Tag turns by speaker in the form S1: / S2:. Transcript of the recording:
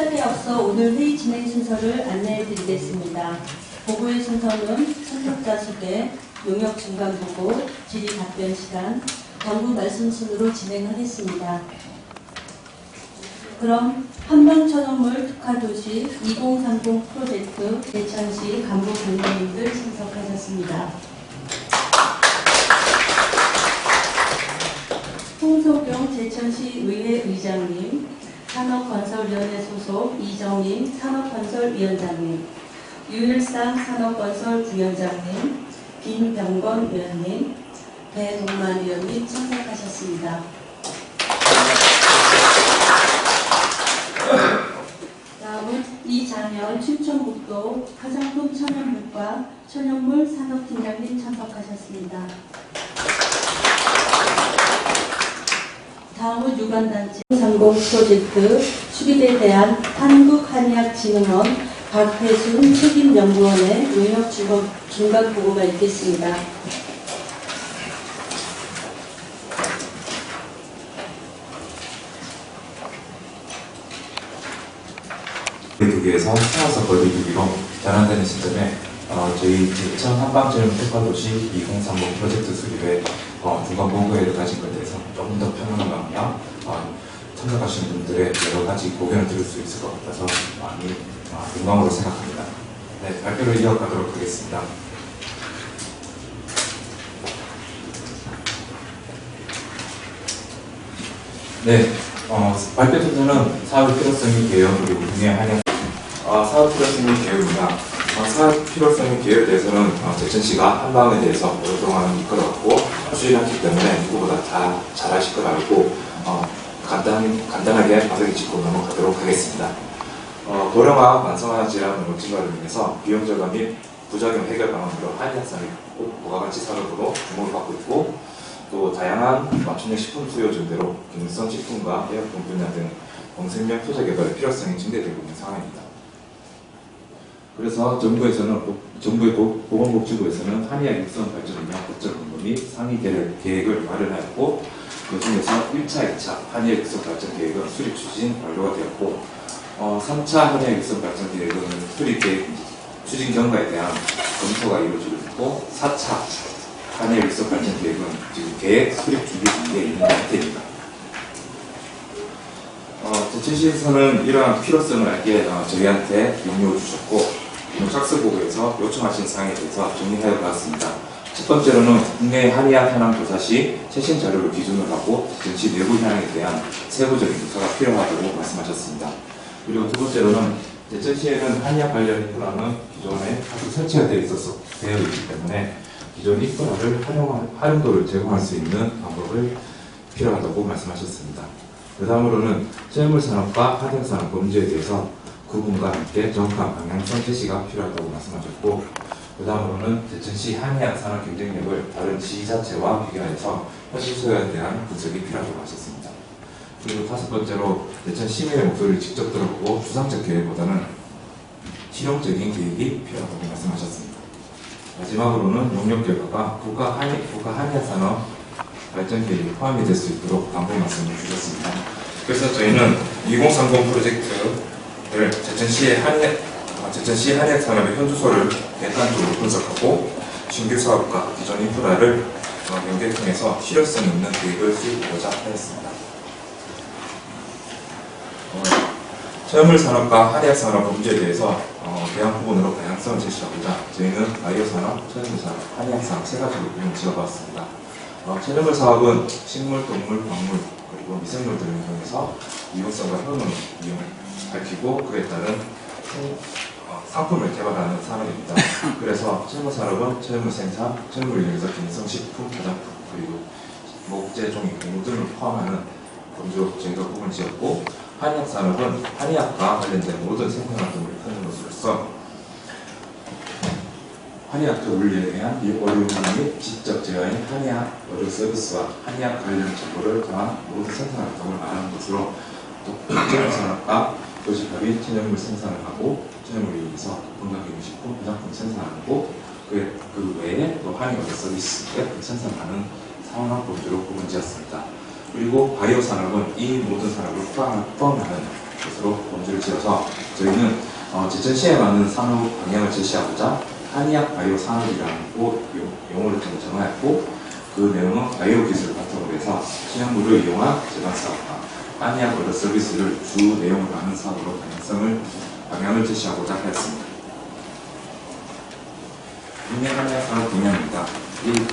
S1: 시작에 앞서 오늘 회의 진행 순서를 안내해 드리겠습니다. 보고의 순서는 참석자 소개, 용역 중간 보고, 질의 답변 시간, 당부 말씀 순으로 진행하겠습니다. 그럼 한방천연물 특화도시 2030 프로젝트 대천시 간부 관계인들 참석하셨습니다. 홍소경 제천시 의회 의장님, 산업건설위원회 소속 이정임 산업건설위원장님, 유일상 산업건설 부위원장님, 김병건 의원님, 배동만 의원님 참석하셨습니다. 다음은 이장현 춘천북도 화장품 천연물과 천연물 산업팀장님 참석하셨습니다. 다음은 유관단체 상공 프로젝트 수립에 대한 한국한의학진흥원 박태순 책임연구원의 용역 중간, 중간 보고가 있겠습니다.
S2: 거리두기에서 태워서 거리두기로 전환되는 시점에 어, 저희 제천 한방철음 특화도시 2030 프로젝트 수립에 어, 중간 보고회를 가진 것에 대해서 조금 더 어, 참석하신 분들의 여러 가지 고견을 들을 수 있을 것 같아서 많이 어, 영광으로 생각합니다. 네, 발표를 이어가도록 하겠습니다. 네, 어, 발표 순서는 사업 필요성이 개요 그리고 분야 한약 어, 사업 필요성이 개요입니다. 어, 사업 필요성이 개요에 대해서는 어, 제천시가 한방에 대해서 오랫동안 이끌어왔고 추진했기 때문에 누구보다 다 잘하실 걸 알고 어, 간단, 간단하게 바닥에 짚고 넘어가도록 하겠습니다. 어, 고령화 만성화 질환 증가를 위해서 비용 절감 및 부작용 해결 방안으로 한약산이 부가가치 산업으로 주목을 받고 있고 또 다양한 맞춤형 식품 수요 증대로 기능성 식품과 의약품 분야 등 공생명 투자 개발의 필요성이 증대되고 있는 상황입니다. 그래서 정부에서는 보- 정부의 보- 보건복지부에서는 한의학 육성 발전을 위한 법적 근거 및 상위 계획- 계획을 마련하였고 그 중에서 1차, 2차 한의학 육성 발전 계획은 수립 추진 완료가 되었고 어, 3차 한의학 육성 발전 계획은 수립 계획 추진 경과에 대한 검토가 이루어지고 있고 4차 한일 일석 발전 계획은 지금 계획 수립 준비 단계에 있는 상태입니다. 어, 제천시에서는 이러한 필요성을 알게 어, 저희한테 용역을 주셨고 학습 보고에서 요청하신 사항에 대해서 정리하여 보았습니다. 첫 번째로는 국내 한의학 현황 조사 시 최신 자료를 기준으로 하고 제천시 내부 현황에 대한 세부적인 조사가 필요하다고 말씀하셨습니다. 그리고 두 번째로는 제천시에는 한의학 관련 인프라는 기존에 다수 설치가 되어 있어서 되어 있기 때문에 기존 인프라를 활용, 활용도를 제공할 수 있는 방법을 필요하다고 말씀하셨습니다. 그 다음으로는 체험물 산업과 한약 산업 범죄에 대해서 구분과 함께 정확한 방향성 제시가 필요하다고 말씀하셨고 그 다음으로는 제천시 한의학 산업 경쟁력을 다른 지자체와 비교해서 현실 소요에 대한 분석이 필요하다고 하셨습니다. 그리고 다섯 번째로 대천 시민의 목소리를 직접 들어보고 추상적 계획보다는 실용적인 계획이 필요하다고 말씀하셨습니다. 마지막으로는 용역 결과가 국가 한의 국가 한의학 산업 발전 계획에 포함이 될 수 있도록 당부 말씀을 주셨습니다. 그래서 저희는 2030 프로젝트를 제천시의 한의학 아, 제천시 한의학 산업의 현주소를 객관적으로 분석하고 신규 사업과 기존 인프라를 어, 연계를 통해서 실효성 있는 계획을 수립하고자 하였습니다. 어, 체험물 산업과 한의학 산업 범죄에 대해서 어, 대한 부분으로 방향성을 제시하고자 저희는 바이오 산업, 체험물 산업, 한의학 산업 세 가지로 이름을 지어봤습니다. 어, 체험물 사업은 식물, 동물, 광물 그리고 미생물들을 이용해서 이용성과 효능을 이용 밝히고 그에 따른 생- 어, 상품을 개발하는 산업입니다. 그래서 체험물 산업은 체험물 생산, 체험물을 이용해서 기능성 식품, 화장품 그리고 목재, 종이, 고무 등을 포함하는 저희가 부분을 지었고 한의학 산업은 한의학과 관련된 모든 생산활동을 하는 것으로서 한의학적 물리에 대한 이 어려움 및 지적 제어인 한의학 의료 서비스와 한의학 관련 정보를 통한 모든 생산활동을 말하는 것으로 또 체험 산업과 도시합이 체념물 생산을 하고 체념을 이용해서 건강기능식품, 화장품 생산하고 그, 그 외에 또 한의의료 서비스를 생산하는 상황 범주로 구분지었습니다. 그리고 바이오 산업은 이 모든 산업을 포함- 포함하는 것으로 본주를 지어서 저희는 어, 제천시에 맞는 산업 방향을 제시하고자 한의학 바이오 산업이라는 고- 용- 용어를 좀 정하였고 그 내용은 바이오 기술을 바탕으로 해서 신약물을 이용한 재단 사업과 한의학 의료 서비스를 주 내용으로 하는 사업으로 방향성을 방향을 제시하고자 하였습니다. 국내 한의학 산업 분야입니다. 이